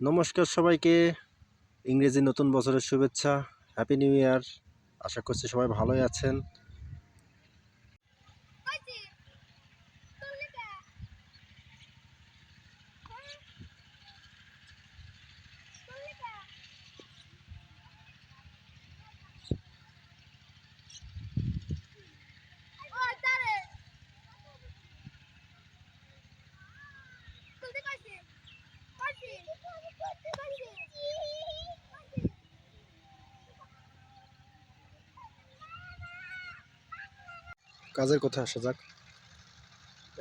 নমস্কার সবাইকে। ইংরেজি নতুন বছরের শুভেচ্ছা। হ্যাপি নিউ ইয়ার আশা করছি সবাই ভালোই আছেন। কাজের কথা আসা যাক।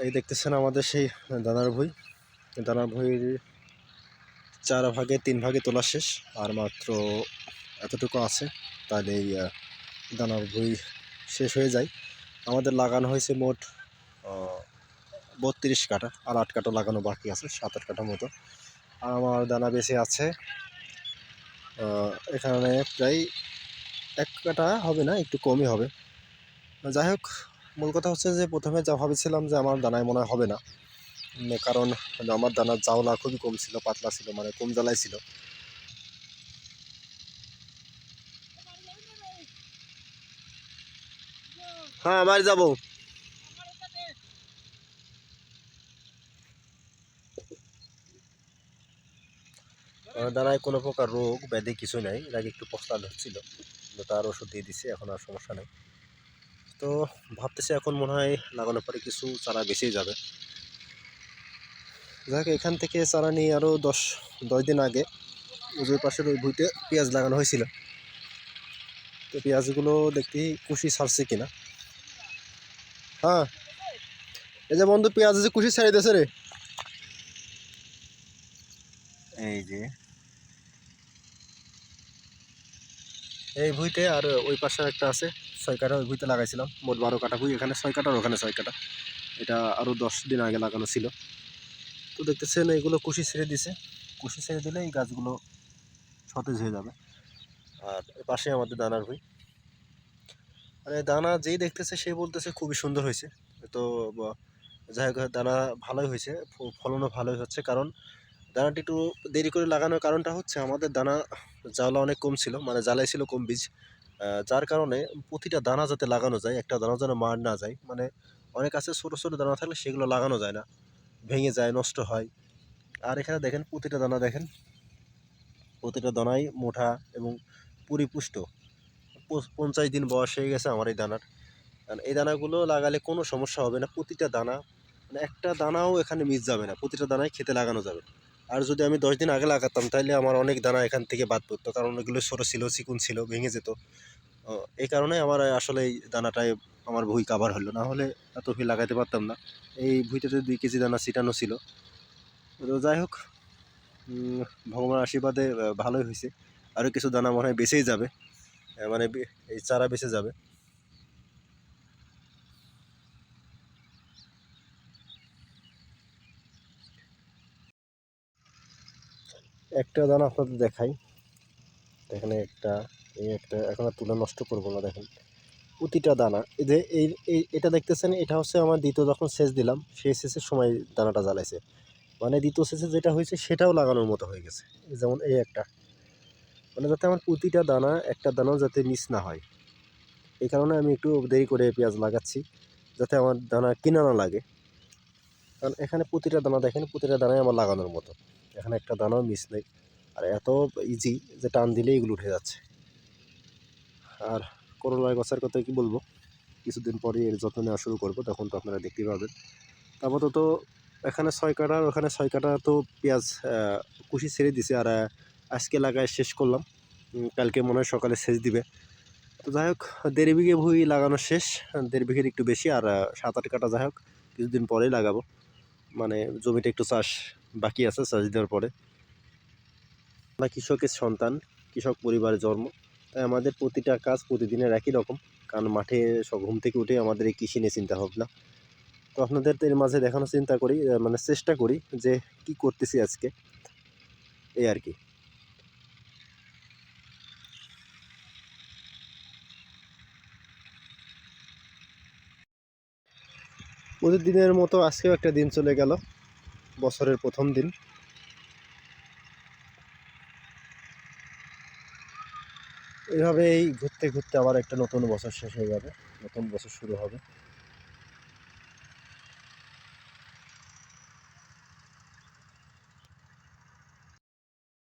এই দেখতেছেন আমাদের সেই দানার ভুই। দানার ভুঁইয়ের চার ভাগে, তিন ভাগে তোলা শেষ। আর মাত্র এতটুকু আছে, তাহলে এই দানার ভুঁই শেষ হয়ে যায়। আমাদের লাগানো হয়েছে মোট বত্রিশ কাটা আর আট কাটা লাগানো বাকি আছে, সাত আট কাটার মতো। আর আমার দানা বেশি আছে এখানে প্রায় এক কাটা হবে না, একটু কমই হবে। যাই হোক মূল কথা হচ্ছে যে প্রথমে যা ভাবেছিলাম যে আমার দানায় মনে হবে না। কারণ আমার দানার জাওলা খুবই কম ছিল, পাতলা ছিল মানে কম জ্বালাই ছিল। হ্যাঁ বাড়ি যাব। আমার দানায় কোনো প্রকার রোগ, ব্যাধি কিছু নাই। এর আগে একটু পস্তা হচ্ছিল তার ওষুধ দিয়ে দিছে, এখন আর সমস্যা নেই। তো ভাবতেছি এখন মনে হয় লাগানোর পরে কিছু চারা বেঁচেই যাবে। যাক এখান থেকে চারা নিয়ে আরও দশ দশ দিন আগে উজুর পাশের ওই ভুইতে পেঁয়াজ লাগানো হয়েছিল। তো পেঁয়াজগুলো দেখতে কুশি ছাড়ছে কিনা। হ্যাঁ এই যে বন্ধু পেঁয়াজ যে কুশি ছেড়ে দিয়েছে রে। এই যে। এই ভুইতে আর ওই পাশে একটা আছে। ছয় কাঠা ভুঁইতে লাগাইছিলাম, মোট বারো কাটা ভুঁই এখানে ছয় কাঠা আর ওখানে ছয় কাঠা। এটা আরও দশ দিন আগে লাগানো ছিল। তো দেখতেছেন, এগুলো কুশি ছেড়ে দিছে। কুশি ছেড়ে দিলে এই গাছগুলো সতেজ হয়ে যাবে। আর পাশে আমাদের দানার ভুই। মানে দানা যেই দেখতেছে, সে বলতেছে খুবই সুন্দর হয়েছে। তো যাই হোক, দানা ভালোই হয়েছে ফলনও ভালোই হচ্ছে। কারণ দানাটি একটু দেরি করে লাগানোর কারণটা হচ্ছে, আমাদের দানা জ্বালা অনেক কম ছিল মানে জ্বালাই ছিল কম বীজ। যার কারণে প্রতিটা দানা যাতে লাগানো যায়, একটা দানা যেন মার না যায় মানে অনেক আছে ছোটো ছোটো দানা থাকলে সেগুলো লাগানো যায় না, ভেঙে যায়, নষ্ট হয়। আর এখানে দেখেন প্রতিটা দানা দেখেন, প্রতিটা দানাই মোটা এবং পরিপুষ্ট। পঞ্চাশ দিন বয়স হয়ে গেছে আমার এই দানার। এই দানাগুলো লাগালে কোনো সমস্যা হবে না, প্রতিটা দানা মানে একটা দানাও এখানে মিস যাবে না, প্রতিটা দানাই খেতে লাগানো যাবে। আর যদি আমি দশ দিন আগে লাগাতাম তাহলে আমার অনেক দানা এখান থেকে বাদ পড়তো, কারণ এগুলো ছোটো ছিল, চিকুন ছিল, ভেঙে যেত। এই কারণে আমার আসলে এই দানাটায় আমার ভুই কাভার হলো। না হলে এত ভুই লাগাতে পারতাম না। এই ভুইটাতে দুই কেজি দানা ছিটানো ছিল। তো যাই হোক ভগবানের আশীর্বাদে ভালোই হয়েছে আরও কিছু দানা মনে হয় বেঁচেই যাবে। মানে এই চারা বেঁচে যাবে। একটা দানা আপনাদের দেখাই। এখানে একটা, এই একটা, এখন আর তুলে নষ্ট করব না, দেখেন। প্রতিটা দানা, এই যে এই এটা দেখতেছেন, এটা হচ্ছে আমার দ্বিতীয় যখন সেচ দিলাম, সেই সেচের সময় দানাটা জ্বালাইছে। মানে দ্বিতীয় সেচে যেটা হয়েছে, সেটাও লাগানোর মতো হয়ে গেছে। যেমন এই একটা। মানে যাতে আমার প্রতিটা দানা, একটা দানাও যাতে মিস না হয়। এই কারণে আমি একটু দেরি করে পেঁয়াজ লাগাচ্ছি, যাতে আমার দানা কিনা না লাগে। কারণ এখানে প্রতিটা দানা, দেখেন, প্রতিটা দানাই আমার লাগানোর মতো। এখানে একটা দানাও মিস নেই। আর এত ইজি যে টান দিলেই এগুলো উঠে যাচ্ছে। আর করলার গাছের কথা কি বলব? কিছুদিন পরে এর যত্ন নেওয়া শুরু করব, তখন তো আপনারা দেখতেই পাবেন। আপাতত এখানে ছয় কাটা, আর ওখানে ছয় কাটা তো পেঁয়াজ কুশি ছেড়ে দিছে। আর আজকে লাগায় শেষ করলাম। কালকে মনে হয় সকালে সেচ দিবে। তো যাই হোক, দেড় বিঘে ভুই লাগানো শেষ। দেড় বিঘের একটু বেশি, আর সাত আট কাটা যাই হোক, কিছুদিন পরেই লাগাবো। মানে জমিটা একটু চাষ বাকি আছে চাষ দেওয়ার পরে। আমরা কৃষকের সন্তান, কৃষক পরিবারের জন্ম। তাই আমাদের প্রতিটা কাজ প্রতিদিনের একই রকম। কারণ মাঠে ঘুম থেকে উঠে আমাদের এই কৃষি নিয়ে চিন্তা ভাবনা। তো আপনাদের এর মাঝে দেখানোর চিন্তা করি মানে চেষ্টা করি যে কি করতেছি আজকে। এই আর কি। প্রতিদিনের মতো আজকেও একটা দিন চলে গেল। বছরের প্রথম দিন। এভাবেই ঘুরতে ঘুরতে আবার একটা নতুন বছর শেষ হয়ে যাবে, নতুন বছর শুরু হবে।